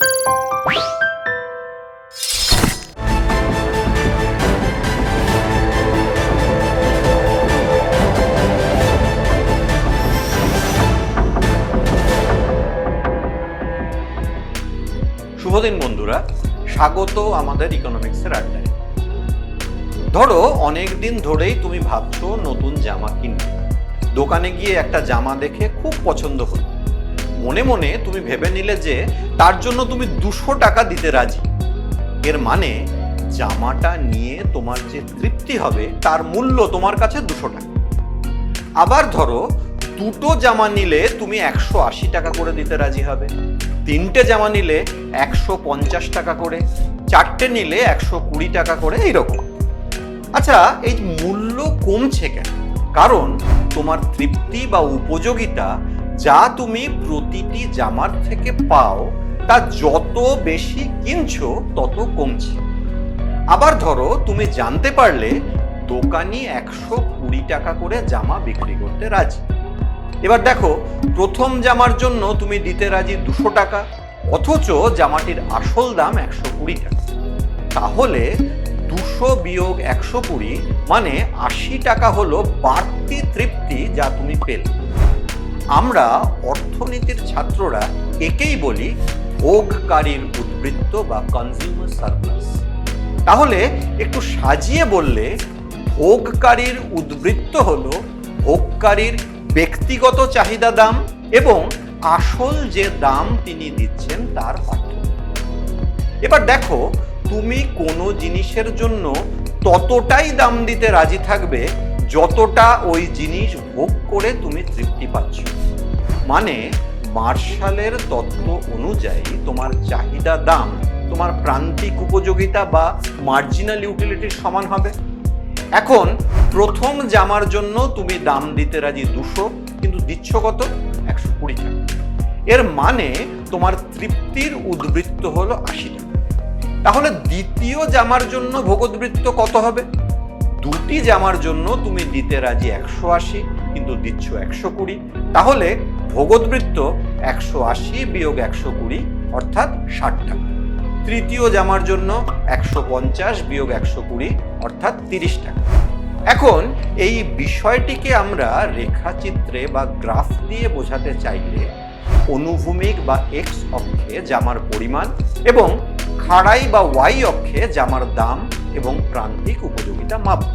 শুভদিন বন্ধুরা। স্বাগত আমাদের ইকোনমিক্সের আড্ডায়। ধরো অনেক দিন ধরেই তুমি ভাবছ নতুন জামা কিনবে। দোকানে গিয়ে একটা জামা দেখে খুব পছন্দ হলো। মনে মনে তুমি ভেবে নিলে যে তার জন্য তুমি দুশো টাকা দিতে রাজি। এর মানে জামাটা নিয়ে তোমার যে তৃপ্তি হবে, তার মূল্য তোমার কাছে দুশো টাকা। আবার ধরো, দুটো জামা নিলে তুমি একশো আশি টাকা করে দিতে রাজি হবে। তিনটে জামা নিলে একশো পঞ্চাশ টাকা করে, চারটে নিলে একশো কুড়ি টাকা করে, এইরকম। আচ্ছা এই মূল্য কমছে কেন? কারণ তোমার তৃপ্তি বা উপযোগিতা যা তুমি প্রতিটি জামার থেকে পাও, তা যত বেশি কিনছো, তত কমছে। আবার ধরো, তুমি জানতে পারলে দোকানি একশো কুড়ি টাকা করে জামা বিক্রি করতে রাজি। এবার দেখো, প্রথম জামার জন্য তুমি দিতে রাজি দুশো টাকা, অথচ জামাটির আসল দাম একশো কুড়ি টাকা। তাহলে দুশো বিয়োগ একশো কুড়ি মানে আশি টাকা হলো বাড়তি তৃপ্তি যা তুমি পেলে। আমরা অর্থনীতির ছাত্ররা একেই বলি ভোগকারীর উদ্বৃত্ত বা কনজিউমার সারপ্লাস তাহলে একটু সাজিয়ে বললে ভোগকারীর উদ্বৃত্ত হল ভোগকারীর ব্যক্তিগত চাহিদা দাম এবং আসল যে দাম তিনি দিচ্ছেন তার পার্থক্য এবার দেখো, তুমি কোনো জিনিসের জন্য ততটাই দাম দিতে রাজি থাকবে যতটা ওই জিনিস ভোগ করে তুমি তৃপ্তি পাচ্ছ। মানে মার্শালের তত্ত্ব অনুযায়ী তোমার চাহিদা দাম, তোমার প্রান্তিক উপযোগিতা বা মার্জিনাল ইউটিলিটির সমান হবে। এখন প্রথম জামার জন্য তুমি দাম দিতে রাজি দুশো, কিন্তু দিচ্ছ কত? একশো কুড়ি টাকা। এর মানে তোমার তৃপ্তির উদ্বৃত্ত হলো আশি টাকা। তাহলে দ্বিতীয় জামার জন্য ভোগোদ্বৃত্ত কত হবে? দুটি জামার জন্য তুমি দিতে রাজি একশো আশি, কিন্তু দিচ্ছ একশো কুড়ি। তাহলে ভোগোদ্বৃত্ত একশো আশি বিয়োগ একশো কুড়ি, অর্থাৎ ষাট টাকা তৃতীয় জামার জন্য একশো পঞ্চাশ বিয়োগ একশো কুড়ি, অর্থাৎ তিরিশ টাকা এখন এই বিষয়টিকে আমরা রেখাচিত্রে বা গ্রাফ দিয়ে বোঝাতে চাইলে অনুভূমিক বা এক্স অক্ষে জামার পরিমাণ এবং খাড়াই বা ওয়াই অক্ষে জামার দাম এবং প্রান্তিক উপযোগিতা মাপব।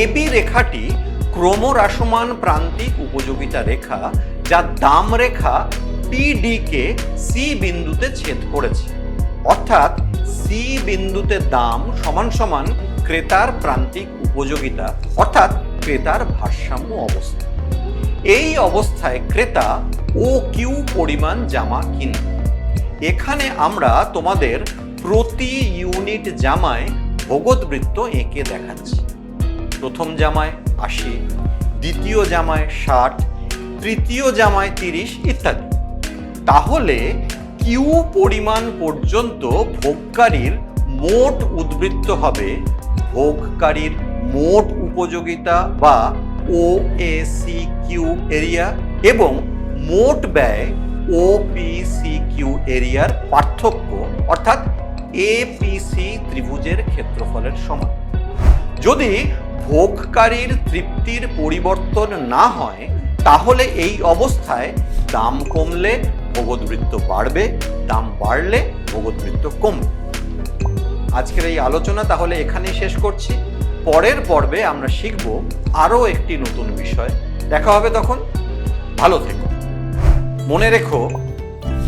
এবি রেখাটি ক্রমহ্রাসমান প্রান্তিক উপযোগিতা রেখা যা দাম রেখা পিডি কে সি বিন্দুতে ছেদ করেছে। অর্থাৎ সি বিন্দুতে দাম সমান সমান ক্রেতার প্রান্তিক উপযোগিতা, অর্থাৎ ক্রেতার ভারসাম্য অবস্থা। এই অবস্থায় ক্রেতা ও কিউ পরিমাণ জামা কিনবে। এখানে আমরা তোমাদের প্রতি ইউনিট জামায় ভগৎবৃত্ত এঁকে দেখাচ্ছি। প্রথম জামায় আশি, দ্বিতীয় জামায় ষাট, তৃতীয় জামায় তিরিশ ইত্যাদি। তাহলে কিউ পরিমাণ পর্যন্ত ভোগকারীর মোট উদ্বৃত্ত হবে ভোগকারীর মোট উপযোগিতা বা O A C Q area এবং মোট ব্যয় ও পি সি কিউ এরিয়ার পার্থক্য, অর্থাৎ এপিসি ত্রিভুজের ক্ষেত্রফলের সমান। যদি ভোগকারীর তৃপ্তির পরিবর্তন না হয়, তাহলে এই অবস্থায় দাম কমলে ভোগোদ্বৃত্ত বাড়বে, দাম বাড়লে ভোগোদ্বৃত্ত কমবে। আজকের এই আলোচনা তাহলে এখানেই শেষ করছি। পরের পর্বে আমরা শিখব আরও একটি নতুন বিষয়। দেখা হবে তখন। ভালো থেকো। মনে রেখো,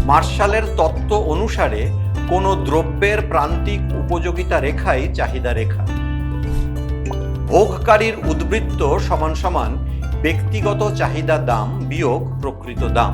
মার্শালের তত্ত্ব অনুসারে কোনো দ্রব্যের প্রান্তিক উপযোগিতা রেখাই চাহিদা রেখা। ভোগকারীর উদ্বৃত্ত সমান সমান ব্যক্তিগত চাহিদা দাম বিয়োগ প্রকৃত দাম।